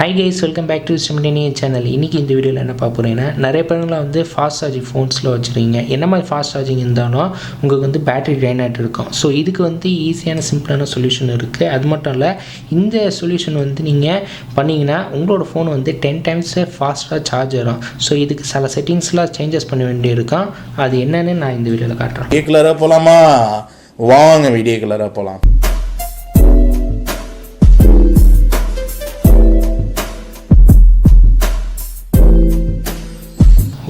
Hi guys welcome back to சிம்டனி channel இன்றைக்கி இந்த வீடியோவில் என்ன பார்க்க போகிறீங்கன்னா நிறைய பேருங்களாம் வந்து ஃபாஸ்ட் சார்ஜிங் ஃபோன்ஸில் வச்சுருக்கீங்க. என்ன மாதிரி ஃபாஸ்ட் சார்ஜிங் இருந்தாலும் உங்களுக்கு வந்து பேட்டரி ட்ரைன் ஆகிட்டு இருக்கும். ஸோ இதுக்கு வந்து ஈஸியான சிம்பிளான சொல்யூஷன் இருக்குது அது மட்டும் இல்லை இந்த சொல்யூஷன் வந்து நீங்கள் பண்ணிங்கன்னா உங்களோட ஃபோன் வந்து டென் டைம்ஸ் ஃபாஸ்ட்டாக சார்ஜ் ஆகும் ஸோ இதுக்கு சில செட்டிங்ஸ்லாம் சேஞ்சஸ் பண்ண வேண்டியிருக்கும். அது என்னன்னு நான் இந்த வீடியோவில் காட்டுறேன். வீடியோ கலராக போகலாமா வாங்க வீடியோ கலராக போகலாம்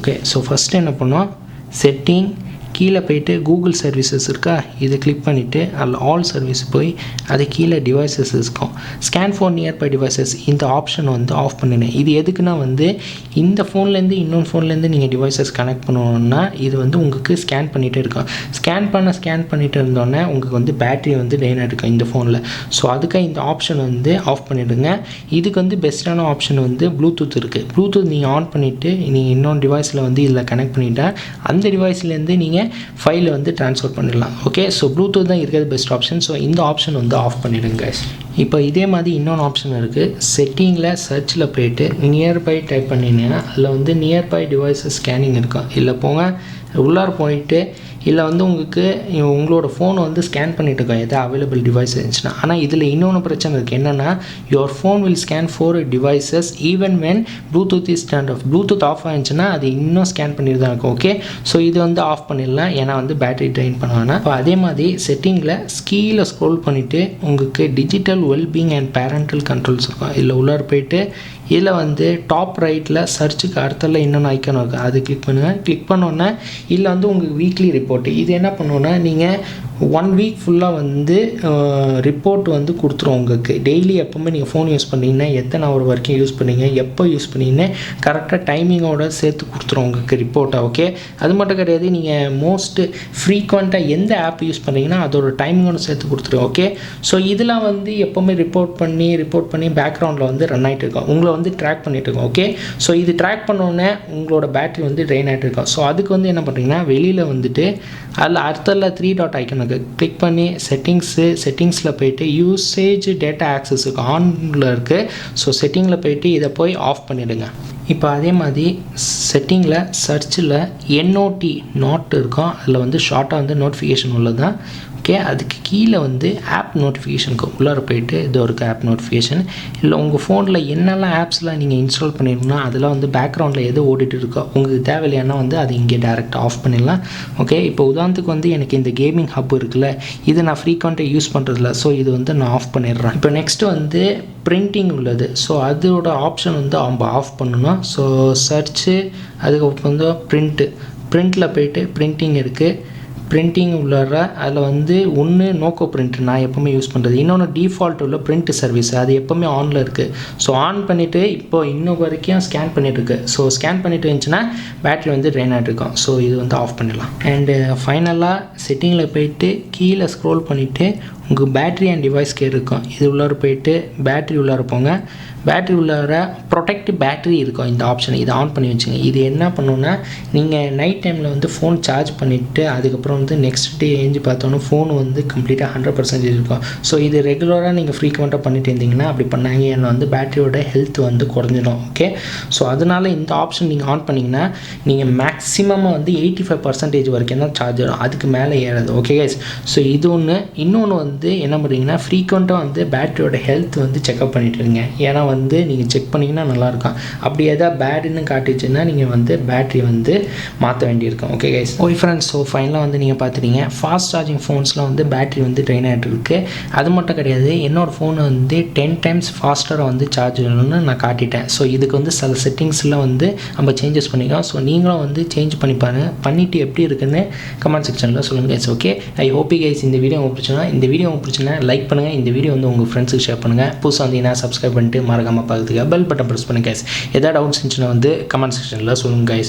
ஓகே ஸோ ஃபஸ்ட்டு என்ன பண்ணோம்? செட்டிங் கீழே போயிட்டு கூகுள் சர்வீசஸ் இருக்கா? இதை கிளிக் பண்ணிவிட்டு அதில் ஆல் சர்வீஸ் போய் அது கீழே டிவைசஸ் இருக்கும். ஸ்கேன் ஃபோன் நியர்பை டிவைசஸ் இந்த ஆப்ஷன் வந்து ஆஃப் பண்ணினேன் இது எதுக்குன்னா வந்து இந்த ஃபோன்லேருந்து இன்னொரு ஃபோன்லேருந்து நீங்கள் டிவைசஸ் கனெக்ட் பண்ணணுன்னா இது வந்து உங்களுக்கு ஸ்கேன் பண்ணிகிட்டே இருக்கும். ஸ்கேன் பண்ண ஸ்கேன் பண்ணிட்டு இருந்தோன்னே உங்களுக்கு வந்து பேட்டரி வந்து ட்ரெயின் இருக்கும் இந்த ஃபோனில் ஸோ அதுக்காக இந்த ஆப்ஷன் வந்து ஆஃப் பண்ணிவிடுங்க இதுக்கு வந்து பெஸ்ட்டான ஆப்ஷன் வந்து ப்ளூடூத் இருக்குது ப்ளூடூத் நீங்கள் ஆன் பண்ணிவிட்டு நீங்கள் இன்னொரு டிவைஸில் வந்து இதில் கனெக்ட் பண்ணிட்டா அந்த டிவைஸ்லேருந்து நீங்கள் ஃபைலை வந்து ட்ரான்ஸ்ஃபர் பண்ணிடலாம். ஓகே ஸோ ப்ளூடூத் தான் இருக்கிறது பெஸ்ட் ஆப்ஷன் ஸோ இந்த ஆப்ஷன் வந்து ஆஃப் பண்ணிவிடுங்க இப்போ இதே மாதிரி இன்னொன்று ஆப்ஷன் இருக்குது செட்டிங்கில் சர்ச்சில் போயிட்டு நியர்பை டைப் பண்ணிங்கன்னா அதில் வந்து நியர்பை டிவைஸஸ் ஸ்கேனிங் இருக்கும். இல்லை போங்க. உள்ளார போயிட்டு இல்லை வந்து உங்களுக்கு உங்களோட ஃபோன் வந்து ஸ்கேன் பண்ணிட்டு இருக்கோம் எதாவது அவைலபிள் டிவைஸ் இருந்துச்சுன்னா. ஆனால் இதில் இன்னொன்று பிரச்சனை இருக்குது என்னென்னா your phone will scan for devices even when Bluetooth is stand off Bluetooth off ஆயிருந்துச்சுன்னா அது இன்னும் ஸ்கேன் பண்ணிட்டு தான் இருக்கும் ஓகே ஸோ இது வந்து ஆஃப் பண்ணிடலாம். ஏன்னா வந்து பேட்டரி ட்ரைன் பண்ணுவாங்கன்னா. இப்போ அதே மாதிரி செட்டிங்கில் ஸ்கீல ஸ்க்ரோல் பண்ணிவிட்டு உங்களுக்கு digital wellbeing and parental controls இருக்கும். இதில் உள்ளார போயிட்டு இதில் வந்து டாப் ரைட்டில் சர்ச்சுக்கு அடுத்தல இன்னொன்று ஐக்கன் இருக்கும் அது கிளிக் பண்ணுங்கள் கிளிக் பண்ணோன்னே இல்லை வந்து உங்களுக்கு வீக்லி ரிப்போர்ட்டு இது என்ன பண்ணுவோன்னா நீங்கள் ஒன் வீக் ஃபுல்லாக வந்து ரிப்போர்ட் வந்து கொடுத்துரும் உங்களுக்கு. டெய்லி எப்போவுமே நீங்கள் ஃபோன் யூஸ் பண்ணீங்கன்னா எத்தனை ஹவர் வரைக்கும் யூஸ் பண்ணீங்க எப்போ யூஸ் பண்ணீங்கன்னு கரெக்டாக டைமிங்கோட சேர்த்து கொடுத்துரும் உங்களுக்கு ரிப்போர்ட்டை ஓகே அது மட்டும் கிடையாது நீங்கள் மோஸ்ட்டு ஃப்ரீக்வெண்ட்டாக எந்த ஆப் யூஸ் பண்ணீங்கன்னா அதோட டைமிங்கோட சேர்த்து கொடுத்துரும் ஓகே ஸோ இதெல்லாம் வந்து எப்போவுமே ரிப்போர்ட் பண்ணி ரிப்போர்ட் பண்ணி பேக்ரவுண்டில் வந்து ரன் ஆகிட்டு இருக்கோம். உங்களை வந்து ட்ராக் பண்ணிட்டு இருக்கோம் ஓகே ஸோ இது ட்ராக் பண்ணோன்னே உங்களோட பேட்டரி வந்து ட்ரெயின் ஆகிட்டு இருக்கும். ஸோ அதுக்கு வந்து என்ன பண்ணுறீங்கன்னா வெளியில் வந்துட்டு அதில் அடுத்தல த்ரீ டாட் எனக்கு கிளிக் பண்ணி செட்டிங்ஸு செட்டிங்ஸில் போயிட்டு யூசேஜ் டேட்டா ஆக்சஸுக்கு ஆனில் இருக்குது ஸோ செட்டிங்கில் போயிட்டு இதை போய் ஆஃப் பண்ணிவிடுங்க இப்போ அதே மாதிரி செட்டிங்கில் சர்ச்சில் என்ஓடி நாட் இருக்கும். அதில் வந்து ஷார்ட்டாக வந்து நோட்டிஃபிகேஷன் உள்ளது தான் ஓகே அதுக்கு கீழே வந்து ஆப் நோட்டிஃபிகேஷனுக்கு உள்ளார போயிட்டு இதோ இருக்குது ஆப் நோட்டிஃபிகேஷன் இல்லை உங்கள் ஃபோனில் என்னெல்லாம் ஆப்ஸ்லாம் நீங்கள் இன்ஸ்டால் பண்ணிடணும்னா அதெல்லாம் வந்து பேக்ரவுண்டில் எது ஓடிட்டு இருக்கோ உங்களுக்கு தேவையில்லையானா வந்து அது இங்கே டேரெக்ட் ஆஃப் பண்ணிடலாம். ஓகே இப்போ உதாரணத்துக்கு வந்து எனக்கு இந்த கேமிங் ஹப் இருக்குல்ல இது நான் ஃப்ரீக்வெண்ட்டாக யூஸ் பண்ணுறதில்ல ஸோ இது வந்து நான் ஆஃப் பண்ணிடுறேன். இப்போ நெக்ஸ்ட்டு வந்து பிரிண்டிங் உள்ளது. ஸோ அதோட ஆப்ஷன் வந்து அவங்க ஆஃப் பண்ணணும். ஸோ சர்ச்சு அதுக்கப்புறம் வந்து பிரிண்ட்டு பிரிண்ட்டில் போயிட்டு பிரிண்டிங் இருக்குது பிரிண்டிங் உள்ளார அதில் வந்து ஒன்று நோக்கோ பிரிண்ட் நான் எப்போவுமே யூஸ் பண்ணுறது இன்னொன்று டிஃபால்ட் உள்ள பிரிண்ட் சர்வீஸ் அது எப்போவுமே ஆனில் இருக்குது ஸோ ஆன் பண்ணிவிட்டு இப்போ இன்னும் வரைக்கும் ஸ்கேன் பண்ணிட்டு இருக்கு ஸோ ஸ்கேன் பண்ணிட்டு இருந்துச்சுன்னா பேட்டரி வந்து ட்ரெயின் ஆகிட்ருக்கும் ஸோ இது வந்து ஆஃப் பண்ணிடலாம். அண்டு ஃபைனலாக செட்டிங்கில் போயிட்டு கீழே ஸ்க்ரோல் பண்ணிவிட்டு உங்கள் பேட்ரி அண்ட் டிவைஸ் கேர் இருக்கும். இது உள்ளார போயிட்டு பேட்ரி உள்ளார போங்க. பேட்ரி உள்ளார ப்ரொடெக்ட் பேட்ரி இருக்கும் இந்த ஆப்ஷன் இதை ஆன் பண்ணி வச்சுங்க. இது என்ன பண்ணுன்னா நீங்கள் நைட் டைமில் வந்து ஃபோன் சார்ஜ் பண்ணிவிட்டு அதுக்கப்புறம் வந்து நெக்ஸ்ட் டே ஏஞ்சி பார்த்தோன்னா ஃபோன் வந்து கம்ப்ளீட்டாக ஹண்ட்ரட் பர்சன்டேஜ் இருக்கும். ஸோ இது ரெகுலராக நீங்கள் ஃப்ரீக்வெண்ட்டாக பண்ணிட்டு இருந்தீங்கன்னா அப்படி பண்ணாங்க. ஏன்னா வந்து பேட்டரியோட ஹெல்த் வந்து குறைஞ்சிடும். ஓகே ஸோ அதனால் இந்த ஆப்ஷன் நீங்கள் ஆன் பண்ணிங்கன்னா நீங்கள் மேக்ஸிமமாக வந்து எயிட்டி ஃபைவ் பர்சன்டேஜ் வரைக்கும் தான் சார்ஜ் ஆகும் அதுக்கு மேலே ஏறாது. ஓகே கைஸ் ஸோ இது ஒன்று இன்னொன்று வந்து என்ன பண்ணுறீங்கன்னா ஃப்ரீக்வெண்ட்டாக வந்து பேட்டரியோட ஹெல்த் வந்து செக்அப் பண்ணிட்டு இருங்க. ஏன்னா வந்து நீங்கள் செக் பண்ணிங்கன்னா நல்லாயிருக்கும். அப்படி எதாவது பேடுன்னு காட்டிச்சுன்னா நீங்கள் வந்து பேட்ரி வந்து மாற்ற வேண்டியிருக்கும். ஓகே கைஸ் ஓய் ஃப்ரெண்ட்ஸ் ஸோ ஃபைனலாக வந்து நீங்கள் பார்த்துட்டீங்க ஃபாஸ்ட் சார்ஜிங் ஃபோன்ஸ்லாம் வந்து பேட்ரி வந்து ட்ரெயின் ஆகிட்டு இருக்கு அது மட்டும் கிடையாது என்னோடய ஃபோன் வந்து டென் டைம்ஸ் ஃபாஸ்டராக வந்து சார்ஜ் வேணும்னு நான் காட்டிட்டேன். ஸோ இதுக்கு வந்து சில செட்டிங்ஸில் வந்து நம்ம சேஞ்சஸ் பண்ணிக்கலாம். ஸோ நீங்களும் வந்து சேஞ்ச் பண்ணி பாருங்கள் பண்ணிவிட்டு எப்படி இருக்குன்னு கமெண்ட் செக்ஷனில் சொல்லுங்கள் guys okay I hope guys இந்த வீடியோ உங்களுக்கு இந்த வீடியோ வீடியோ பிடிச்சிங்கன்னா லைக் பண்ணுங்கள் இந்த வீடியோ வந்து உங்கள் ஃப்ரெண்ட்ஸுக்கு ஷேர் பண்ணுங்கள் புதுசாக வந்தீங்கன்னா சப்ஸ்கிரைப் பண்ணிட்டு மறக்காமல் பார்த்துக்க பெல் பட்டன் ப்ரெஸ் பண்ணுங்கள் கைஸ் எதாவது டவுட்ஸ் இருந்துச்சுன்னா வந்து கமெண்ட் செக்ஷனில் சொல்லுங்கள் கைஸ்